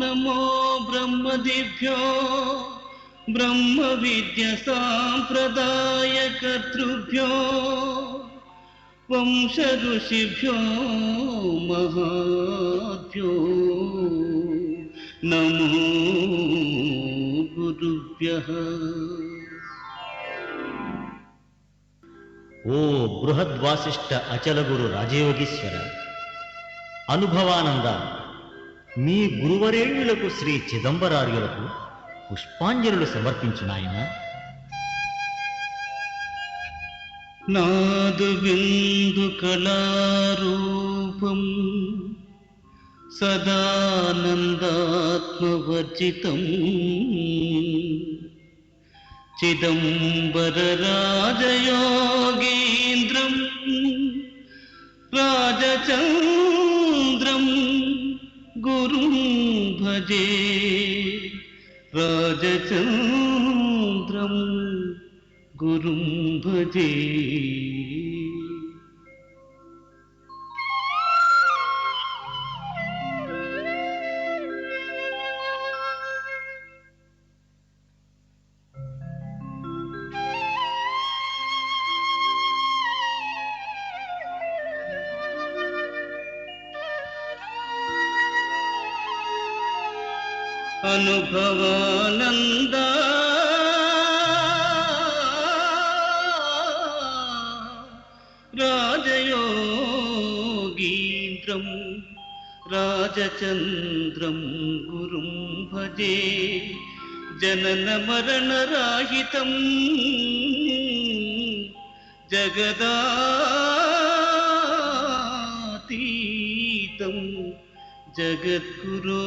నమో బ్రహ్మదిభ్యో బ్రహ్మ విద్య సాంప్రదాయ కర్తృభ్యో వంశ ఋషిభ్యో మహాభ్యో నమో గురుభ్య ఓ బృహద్వాసిష్ట అచలగురు రాజయోగీశ్వర అనుభవానంద. మీ గురువరేణ్యులకు శ్రీ చిదంబరార్యులకు పుష్పాంజలులు సమర్పించునాయన. నాదు బిందు కళారూపం సదానందాత్మవర్జితం. చిదంబర రాజయోగీంద్రం రాజచంద్రం భజే రాజచంద్రం గురుం భజే अनुभवानंद राजयोगीन्द्रम् राजचन्द्रम् गुरुं भजे जनन जननमरणराहितम् जगदातीतं जगद्गुरो।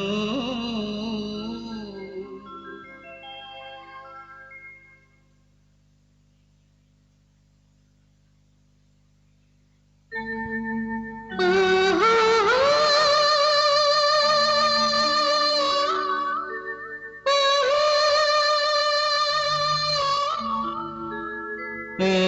Hey!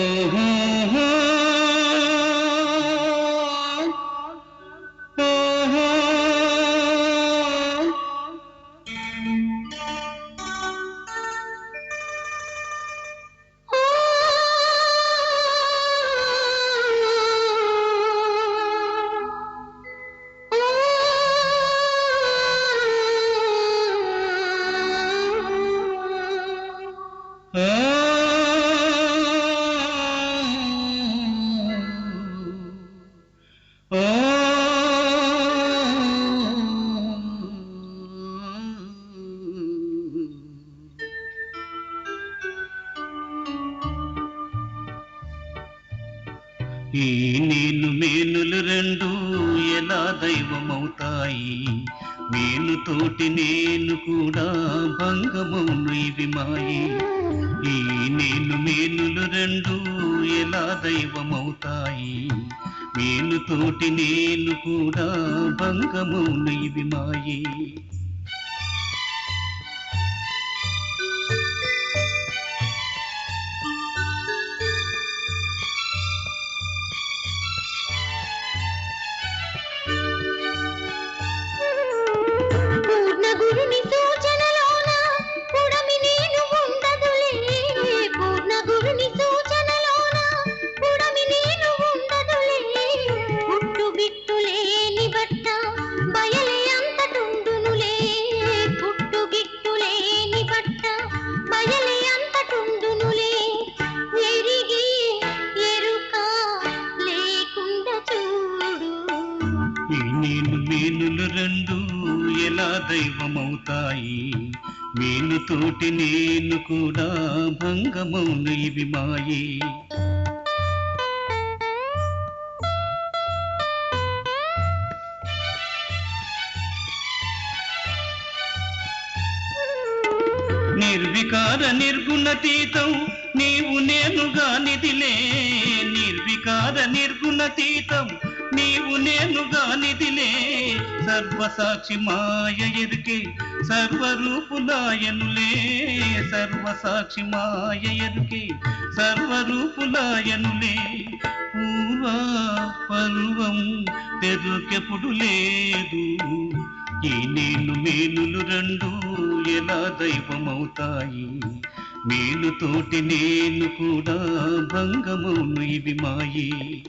ఈ నేను మేనులు రెండు ఎలా దైవమవుతాయి? మేనుతోటి నేను కూడా భంగమౌను ఇవి మాయి. ఈ నేను మేనులు రెండు ఎలా దైవమవుతాయి? మేనుతోటి నేను కూడా భంగమౌను ఇవి మాయి. దైవమవుతాయి. మేలుతోటి నేను కూడా భంగమౌను ఇవి మాయే. నిర్వికార నిర్గుణతీతం నీవు నేనుగా నిధిలే. నిర్వికార నిర్గుణతీతం నీవు నేనుగా నిధిలే సర్వసాక్షి మాయ ఎరుకే సర్వరూపులాయనులే. సర్వసాక్షి మాయ ఎరుకే సర్వరూపులాయనులే. పూర్వ పర్వం తెరుకెప్పుడు లేదు. ఈ నేను మేలులు రెండు ఎలా దైవమవుతాయి? మేలుతోటి నేను కూడా భంగమౌను ఇవి మాయి.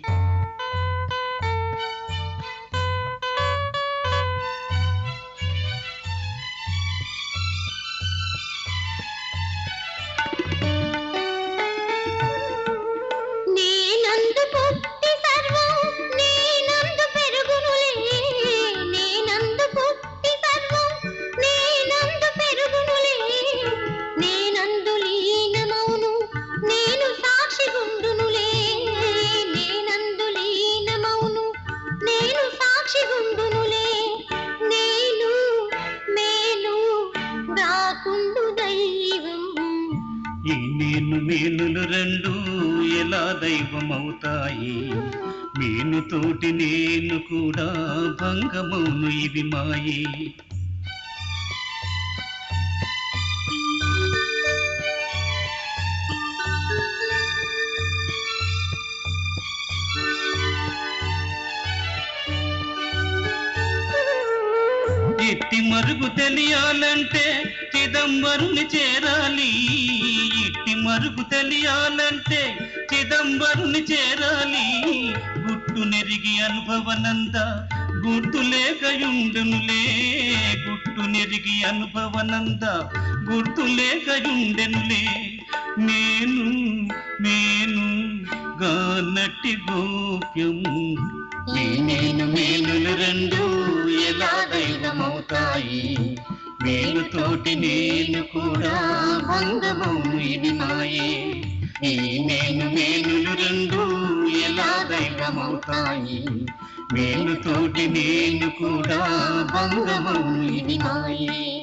నేను మేలులు రెండు ఎలా దైవమవుతాయి? మేలుతోటి నేను కూడా భంగమౌను ఇవి మాయి. ఇట్టి మరుగు తెలియాలంటే చిదంబరుని చేరాలి. వాటి మరుగు తెలియాలంటే చిదంబరుని చేరాలి. గుట్టు నెరిగి అనుభవనంద గుర్తు లేకయుండెనులే గుట్టు నెరిగి అనుభవనంద గుర్తు లేకయుండెనులే నేను నేను గానట్టి గోప్యం నేను మేలులు రెండు ఎలా దైవమవుతాయి? మేలుతోటి నేను కూడా భంగమౌను ఇది మాయే ఈ నేను మేలులు రెండు ఎలా దైవమవుతాయి? మేలుతోటి నేను కూడా భంగమౌను ఇది మాయే